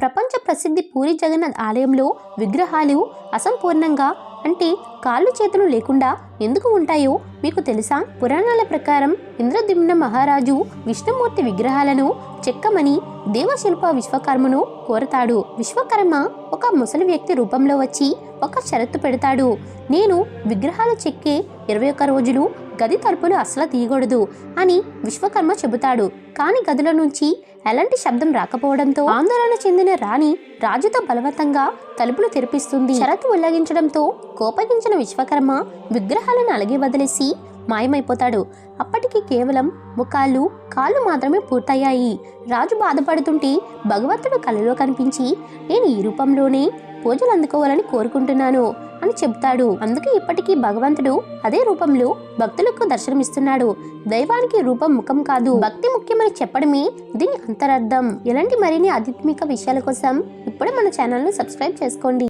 ప్రపంచ ప్రసిద్ధి పూరి జగన్నాథ్ ఆలయంలో విగ్రహాలు అసంపూర్ణంగా అంటే కాళ్ళు చేతులు లేకుండా ఎందుకు ఉంటాయో మీకు తెలుసా? పురాణాల ప్రకారం ఇంద్రదిమ్న మహారాజు విష్ణుమూర్తి విగ్రహాలను చెక్కమని దేవశిల్ప విశ్వకర్మను కోరతాడు. విశ్వకర్మ ఒక ముసలి వ్యక్తి రూపంలో వచ్చి ఒక షరతు పెడతాడు. నేను విగ్రహాలు చెక్కే ఇరవై ఒక్క రోజులు గది తలుపులు అసలు తీయకూడదు అని విశ్వకర్మ చెబుతాడు. కాని గదుల నుంచి ఎలాంటి శబ్దం రాకపోవడంతో ఆందోళన చెందిన రాణి రాజుతో బలవంతంగా తలుపులు తెరిపిస్తుంది. షరతు ఉల్లంఘించడంతో కోపగించిన విశ్వకర్మ సందేహాలను అలాగే వదిలేసి మాయమైపోతాడు. అప్పటికి కేవలం ముఖాలు కాళ్ళు మాత్రమే పూర్తయ్యాయి. రాజు బాధపడుతుంటే భగవంతుడు కలలో కనిపించి నేను ఈ రూపంలోనే పూజలు అందుకోవాలని కోరుకుంటున్నాను అని చెబుతాడు. అందుకే ఇప్పటికీ భగవంతుడు అదే రూపంలో భక్తులకు దర్శనమిస్తున్నాడు. దైవానికి రూపం ముఖం కాదు. భక్తి ముఖ్యమని చెప్పడమే దీని అంతరార్థం. ఇలాంటి మరిన్ని ఆధ్యాత్మిక విషయాల కోసం ఇప్పుడే మన ఛానల్ను సబ్స్క్రైబ్ చేసుకోండి.